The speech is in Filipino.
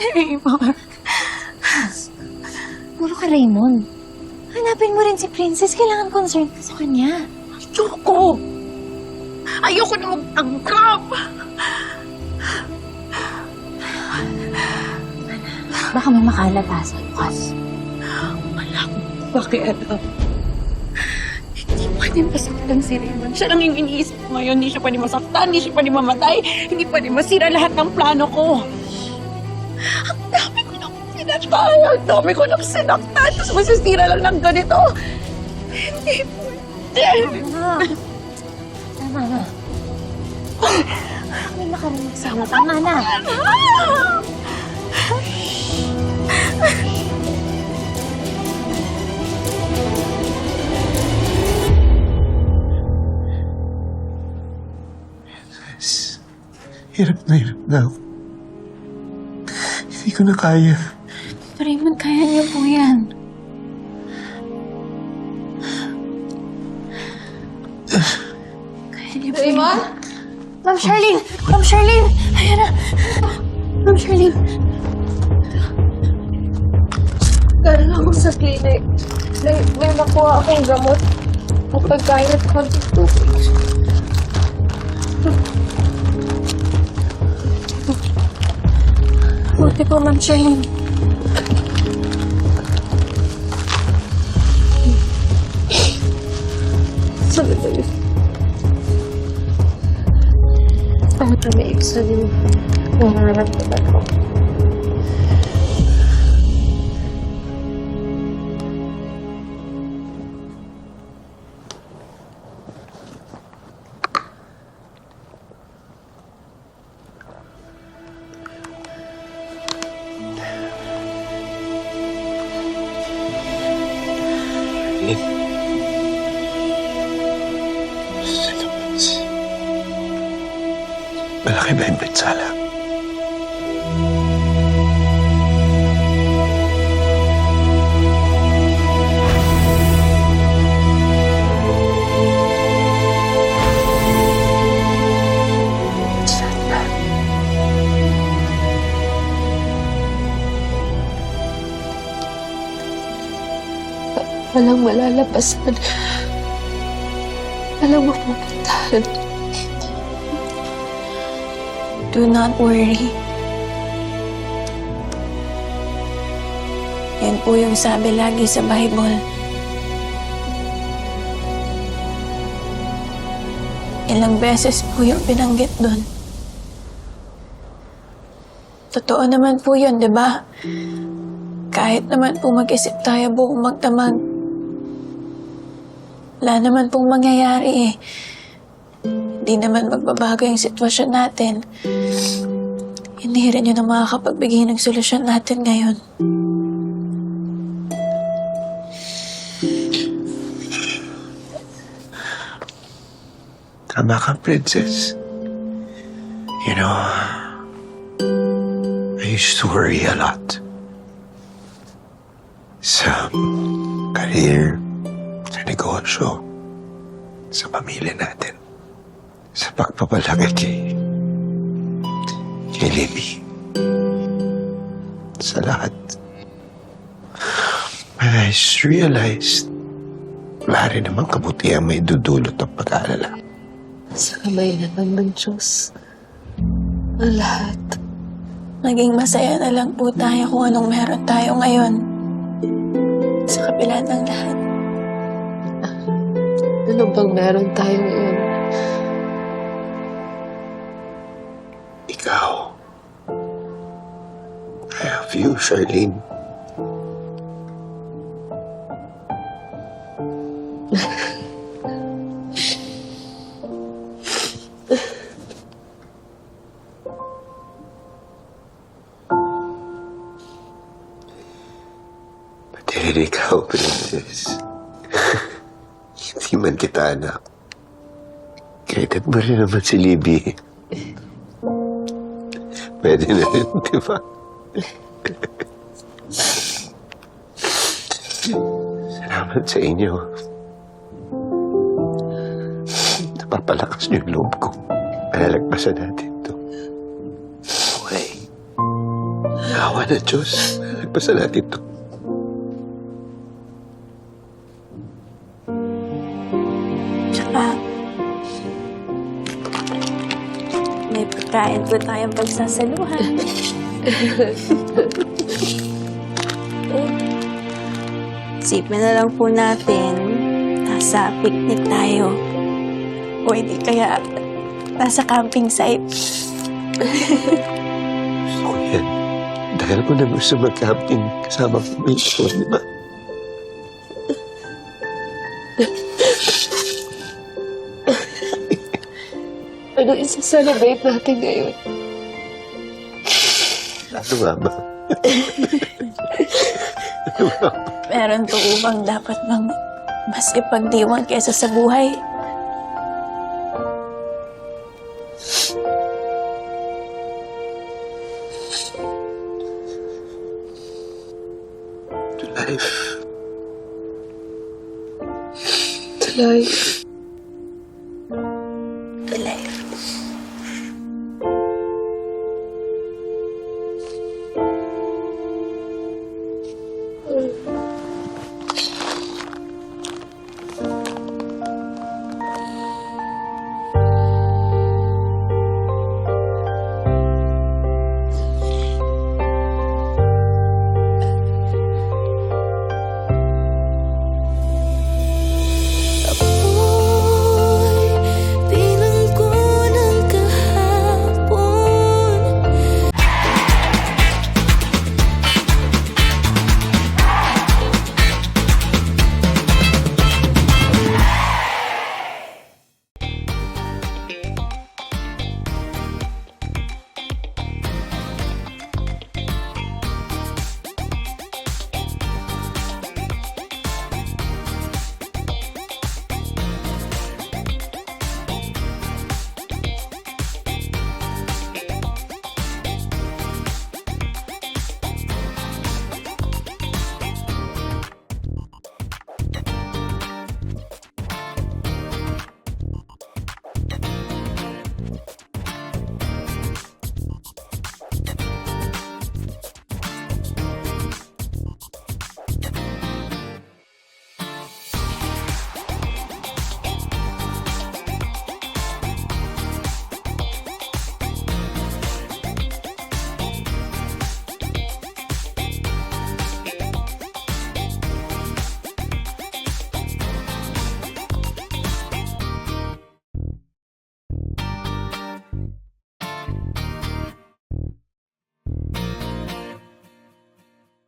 Si Raymond. Puro ka, Raymond. Hanapin mo rin si Princess. Kailangan concerned ka sa kanya. Ayoko! Ayoko na magtanggap! Baka may sa bukas. Wala akong pakialam. Hindi pwede masaktan si Raymond. Siya lang yung iniisip ko ngayon. Hindi siya pwede masaktan, hindi siya pwede mamatay, hindi pwede masira lahat ng plano ko. Ang dami ko nang sinatay, ang dami ko nang sinaktan, tapos masisira lang ng ganito. Hindi pwede. Tama. Tama na. May makarinig sana. Tama na. Hirap na hirap na ako. Hindi ko na kaya. Raymond, kaya niyo po yan. Kaya niyo po yan. Ma'am Charlene! Ma'am Charlene! Ayan na! Ma'am Charlene! Galing ako sa clinic. May, may makuha akong gamot. O pagkain at konting tubig. Buti po, Ma'am Charlene. Sabi ko yun. Ano ka may ibig sabihin? Nararamdaman ko. Ba yung bitsala? Sana. Walang malalapasan. Walang mapupuntahan. Do not worry. Yan po yung sabi lagi sa Bible. Ilang beses po yung binanggit doon. Totoo naman po yun, di ba? Kahit naman po mag-isip tayo buong magdamag. Wala naman pong mangyayari eh. Hindi naman magbabago yung sitwasyon natin. Hindi rin yun ang makakapagbigay ng solusyon natin ngayon. Tama ka, Princess. You know, I used to worry a lot. Sa career, sa negosyo, sa pamilya natin, sa pagpapalaki kay, kay Libby. Sa lahat. But I just realized, wala rin naman kabutihan may dudulot ng pag-aalala. Sa kamay na lang ng Diyos. Ang lahat. Naging masaya na lang po tayo kung anong meron tayo ngayon. Sa kabila ng lahat. Ano bang meron tayo ngayon? Love you, Charlene. Pati rin ikaw, Princess. Hindi man kita anak. Kahit mo rin naman si Libby. Pwede na rin, di ba? Salamat sa inyo. Napapalakas niyo yung loob ko. Malalagpasan natin to. Okay. awa ng Diyos, nagpasa natin to. Tsaka, may pagkain po tayong pagsasaluhan. Isipin na lang po natin, nasa picnic tayo. O hindi kaya nasa camping site. Gusto ko yan. Dahil ko na gusto mag-camping kasama ko mismo, di ba? Ano isa-celebrate natin ngayon? Ano nga ba? Meron po bang dapat mang mas ipagdiwang kesa sa buhay? To life. To life.